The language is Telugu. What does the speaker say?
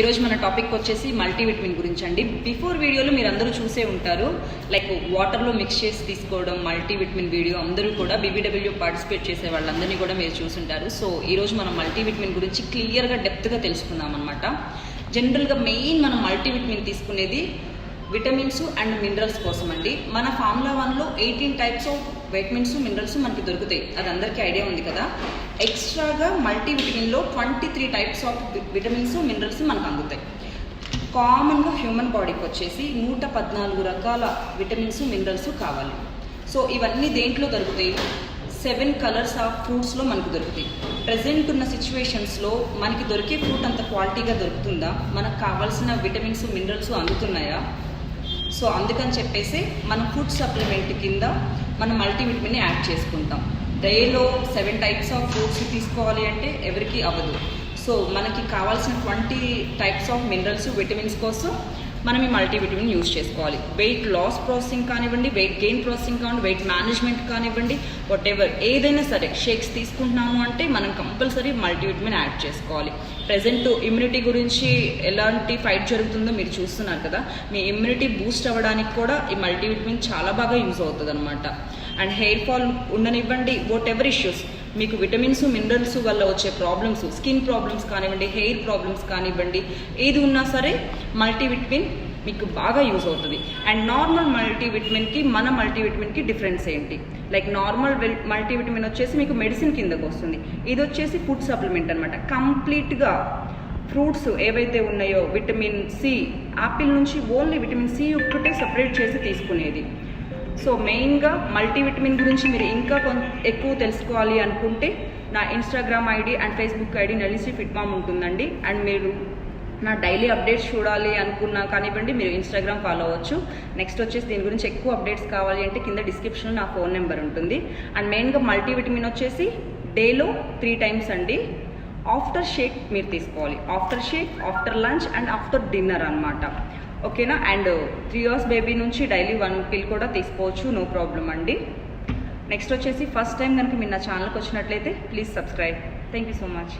ఈరోజు మన టాపిక్ వచ్చేసి మల్టీవిటమిన్ గురించి అండి బిఫోర్ వీడియోలో మీరు అందరూ చూసే ఉంటారు లైక్ వాటర్లో మిక్స్ చేసి తీసుకోవడం మల్టీవిటమిన్ వీడియో అందరూ కూడా బీబీడబ్ల్యూ పార్టిసిపేట్ చేసే వాళ్ళందరినీ కూడా మీరు చూసుంటారు. సో ఈరోజు మనం మల్టీవిటమిన్ గురించి క్లియర్గా డెప్త్గా తెలుసుకుందాం అనమాట జనరల్గా మెయిన్ మనం మల్టీవిటమిన్ తీసుకునేది విటమిన్స్ అండ్ మినరల్స్ కోసం అండి మన ఫార్ములా వన్లో eighteen types of vitamins minerals మనకి దొరుకుతాయి. అది అందరికీ ఐడియా ఉంది కదా. ఎక్స్ట్రాగా మల్టీ విటమిన్లో twenty three types of vitamins minerals మనకు అందుతాయి. కామన్గా హ్యూమన్ బాడీకి వచ్చేసి నూట పద్నాలుగు రకాల విటమిన్స్ మినరల్స్ కావాలి. సో ఇవన్నీ దేంట్లో దొరుకుతాయి? సెవెన్ కలర్స్ ఆఫ్ ఫ్రూట్స్లో మనకు దొరుకుతాయి. ప్రజెంట్ ఉన్న సిచ్యువేషన్స్లో మనకి దొరికే ఫ్రూట్ అంత క్వాలిటీగా దొరుకుతుందా? మనకు కావాల్సిన విటమిన్స్ మినరల్స్ అందుతున్నాయా? సో అందుకని చెప్పేసి మనం ఫుడ్ సప్లిమెంట్ కింద మనం మల్టీవిటమిన్ యాడ్ చేసుకుంటాం. డేలో సెవెన్ టైప్స్ ఆఫ్ ఫ్రూట్స్ తీసుకోవాలి అంటే ఎవరికి అవ్వదు. సో మనకి కావాల్సిన twenty types of minerals vitamins కోసం మనం ఈ మల్టీవిటమిన్ యూజ్ చేసుకోవాలి. వెయిట్ లాస్ ప్రాసెసింగ్ కానివ్వండి వెయిట్ గెయిన్ ప్రాసెసింగ్ కానివ్వండి వెయిట్ మేనేజ్మెంట్ కానివ్వండి వాట్ ఎవర్ ఏదైనా సరే షేక్స్ తీసుకుంటున్నాము అంటే మనం కంపల్సరీ మల్టీవిటమిన్ యాడ్ చేసుకోవాలి. ప్రజెంట్ ఇమ్యూనిటీ గురించి ఎలాంటి ఫైట్ జరుగుతుందో మీరు చూస్తున్నారు కదా. మీ ఇమ్యూనిటీ బూస్ట్ అవ్వడానికి కూడా ఈ మల్టీవిటమిన్ చాలా బాగా యూజ్ అవుతుంది అనమాట అండ్ హెయిర్ ఫాల్ ఉండనివ్వండి వాట్ ఎవర్ ఇష్యూస్ మీకు విటమిన్స్ మినరల్స్ వల్ల వచ్చే ప్రాబ్లమ్స్ స్కిన్ ప్రాబ్లమ్స్ కానివ్వండి హెయిర్ ప్రాబ్లమ్స్ కానివ్వండి ఏది ఉన్నా సరే మల్టీవిటమిన్ మీకు బాగా యూజ్ అవుతుంది. అండ్ నార్మల్ మల్టీవిటమిన్కి మన మల్టీవిటమిన్కి డిఫరెన్స్ ఏంటి? లైక్ నార్మల్ మల్టీవిటమిన్ వచ్చేసి మీకు మెడిసిన్ కిందకు వస్తుంది. ఇది వచ్చేసి ఫుడ్ సప్లిమెంట్ అనమాట కంప్లీట్గా ఫ్రూట్స్ ఏవైతే ఉన్నాయో విటమిన్ సి ఆపిల్ నుంచి ఓన్లీ విటమిన్ సి ఒక్కటే సపరేట్ చేసి తీసుకునేది. సో మెయిన్గా మల్టీవిటమిన్ గురించి మీరు ఇంకా కొంత ఎక్కువ తెలుసుకోవాలి అనుకుంటే నా Instagram ID and Facebook ID నలిసి ఫిట్మామ్ ఉంటుందండి. అండ్ మీరు నా డైలీ అప్డేట్స్ చూడాలి అనుకున్నా కానివ్వండి మీరు ఇన్స్టాగ్రామ్ ఫాలో అవ్వచ్చు. నెక్స్ట్ వచ్చేసి దీని గురించి ఎక్కువ అప్డేట్స్ కావాలి అంటే కింద డిస్క్రిప్షన్లో నా ఫోన్ నెంబర్ ఉంటుంది. అండ్ మెయిన్గా మల్టీవిటమిన్ వచ్చేసి డేలో త్రీ టైమ్స్ అండి. ఆఫ్టర్ షేక్ మీరు తీసుకోవాలి. After shake after lunch and after dinner అనమాట ఓకేనా? అండ్ త్రీ ఇయర్స్ బేబీ నుంచి డైలీ వన్ పిల్ కూడా తీసుకోవచ్చు నో ప్రాబ్లం అండి. నెక్స్ట్ వచ్చేసి ఫస్ట్ టైం కనుక మీరు నా ఛానల్కి వచ్చినట్లయితే please subscribe. Thank you so much.